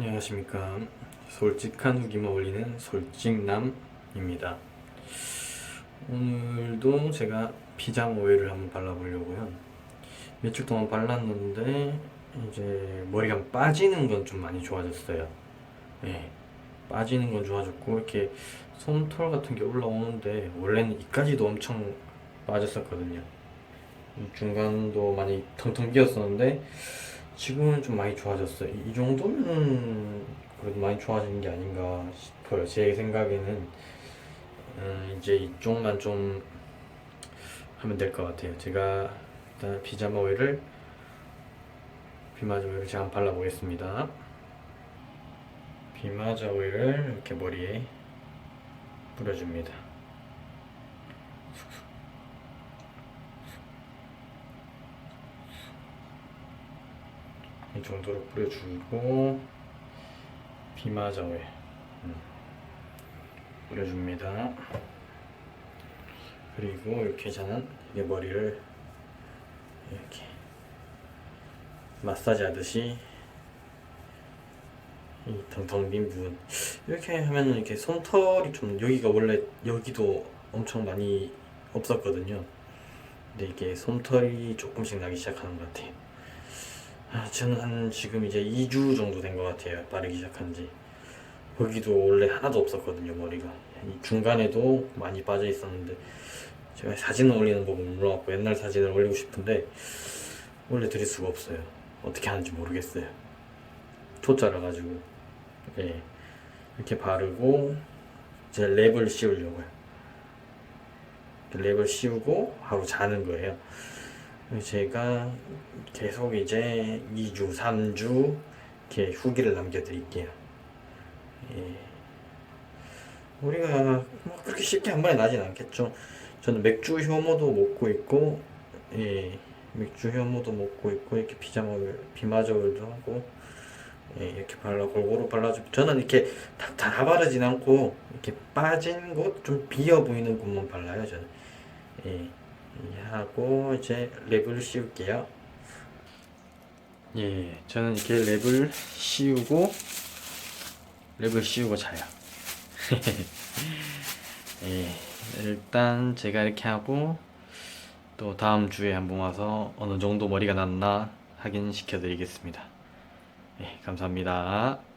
안녕하십니까. 솔직한 후기만 올리는 솔직남입니다. 오늘도 제가 피자마 오일을 한번 발라보려고요. 며칠 동안 발랐는데 이제 머리가 빠지는 건 좀 많이 좋아졌어요. 예, 빠지는 건 좋아졌고 이렇게 솜털 같은 게 올라오는데 원래는 이까지도 엄청 빠졌었거든요. 이 중간도 많이 텅텅 비었었는데 지금은 좀 많이 좋아졌어요. 이 정도면 그래도 많이 좋아지는 게 아닌가 싶어요. 제 생각에는 음, 이제 이쪽만 좀 하면 될 것 같아요. 제가 일단 피자마 오일을 비마자 오일을 제가 한번 발라보겠습니다. 비마자 오일을 이렇게 머리에 뿌려줍니다. 이 정도로 뿌려주고 오일 음, 뿌려줍니다. 그리고 이렇게 저는 내 머리를 이렇게 마사지 하듯이 이 텅텅 빈 부분 이렇게 하면은 이렇게 솜털이 좀 여기가 원래 여기도 엄청 많이 없었거든요. 근데 이게 솜털이 조금씩 나기 시작하는 것 같아요. 아, 저는 한 지금 이제 2주 정도 된 것 같아요. 빠르기 시작한 지. 거기도 원래 하나도 없었거든요, 머리가. 이 중간에도 많이 빠져 있었는데, 제가 사진을 올리는 법을 몰라갖고 옛날 사진을 올리고 싶은데, 올려드릴 수가 없어요. 어떻게 하는지 모르겠어요. 초짜라 가지고. 예. 이렇게 바르고, 이제 랩을 씌우려고요. 랩을 씌우고 하루 자는 거예요. 제가 계속 이제 2주, 3주 이렇게 후기를 남겨드릴게요. 예. 우리가 뭐 그렇게 쉽게 한 번에 나진 않겠죠. 저는 맥주 효모도 먹고 있고, 예, 맥주 효모도 먹고 있고 이렇게 피자마를 비마저울도 하고, 예, 이렇게 발라 골고루 발라주고 저는 이렇게 다, 다 바르진 않고 이렇게 빠진 곳 좀 비어 보이는 곳만 발라요 저는. 예. 이 하고 이제 랩을 씌울게요. 예, 저는 이렇게 랩을 씌우고 랩을 씌우고 자요. 예, 일단 제가 이렇게 하고 또 다음 주에 한번 와서 어느 정도 머리가 났나 확인시켜 드리겠습니다. 예, 감사합니다.